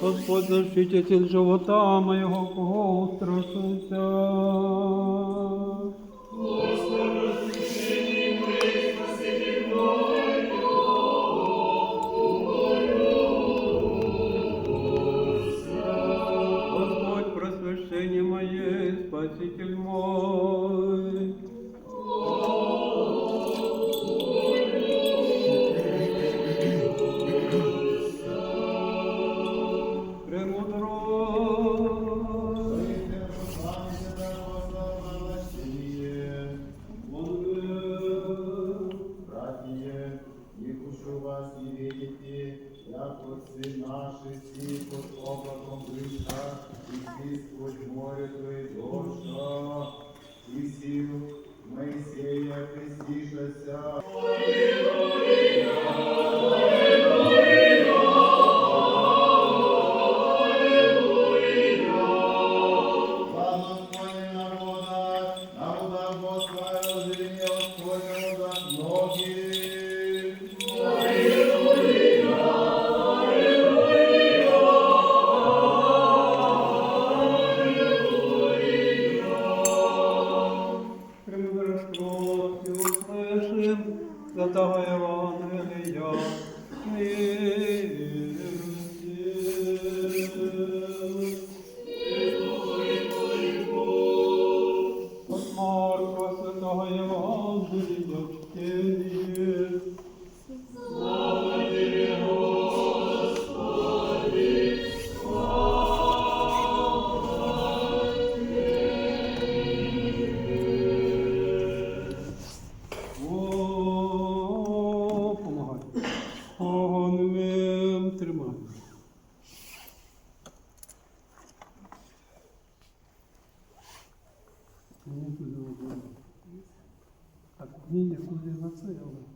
Господь защититель живота моего, кого устрашуся. Си под облаком и си сквозь море твои доша, и сил Моисея крестишася. Господи народа, народа Святого Евангелия, От ні, ні, куди на це, але.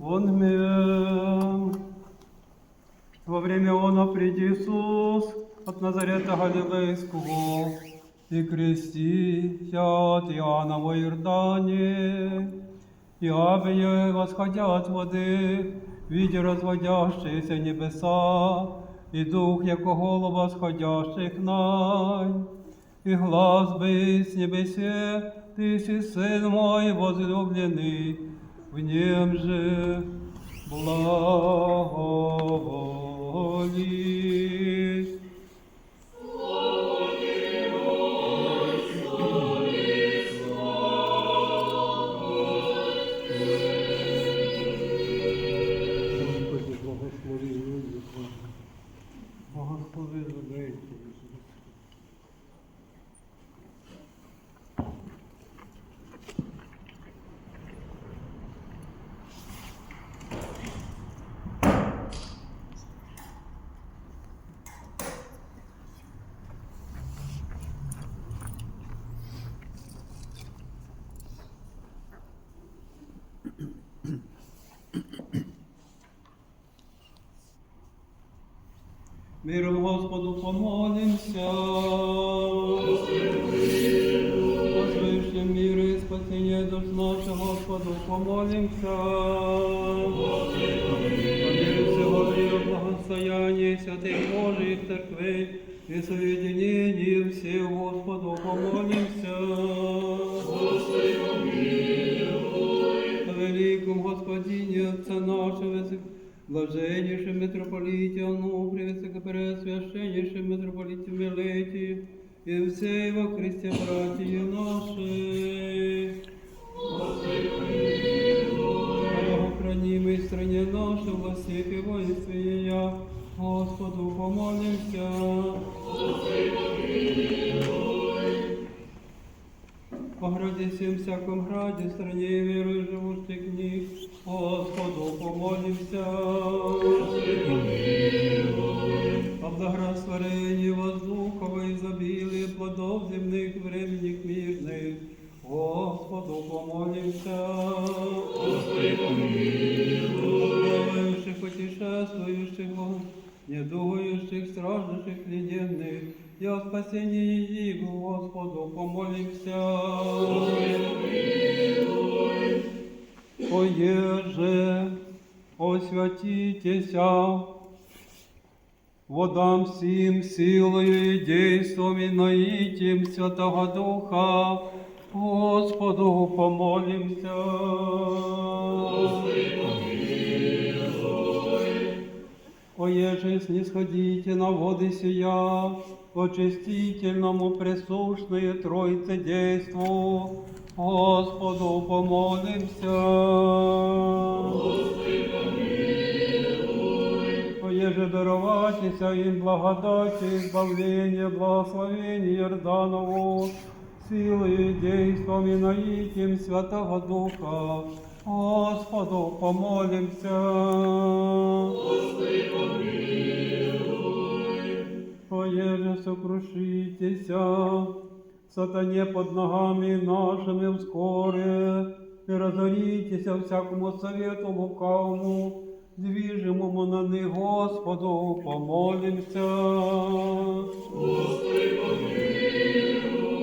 Он мем. Во время она придет Иисус от Назарета Галилейского и крестит от Иоанна во Иордане. И аве восходят воды, видя разводящиеся небеса, и дух, яко голова сходящих най И глаз бы с небесе, ты си сын мой возлюбленный, в нем же благоволит. Господи, благослови люди, благослови людей. Миром Господу помолимся. Возвышнем мира и спасения душ наших Господу помолимся. Помилуй всего мира, благостояние святых Божьих церквей и соединение всех Господу помолимся. Великом Господине, Отца нашего, блаженнейшем митрополите Ануфрии, высокопреосвященнейшем митрополите Милетии, и всей во Христе братья наши. Богохранимой стране нашей, власти и воинстве ее, Господу помолимся. По граде всем всяком граде, стране и верою живущих в них, Господу помолимся. О благорастворении воздухова, изобилие плодов земных, временных мирных, Господу помолимся. Недугающих, страждущих, плененных, и о спасении их, Господу помолимся. Оеже, освятитеся. Водам всім силою і дійством і наїтім Святого Духа, Господу помолимся. Оеже снисходите на воды сия, очистительному присущное Троице действу, Господу помолимся. Оеже дароватися им благодати, избавление, благословение Иорданову, силою действом и наитием Святого Духа, Господу помолимся. Сокрушитеся, сатане под ногами нашими вскоре, и разоритеся всякому совету лукавому, движимому на них Господу, помолимся.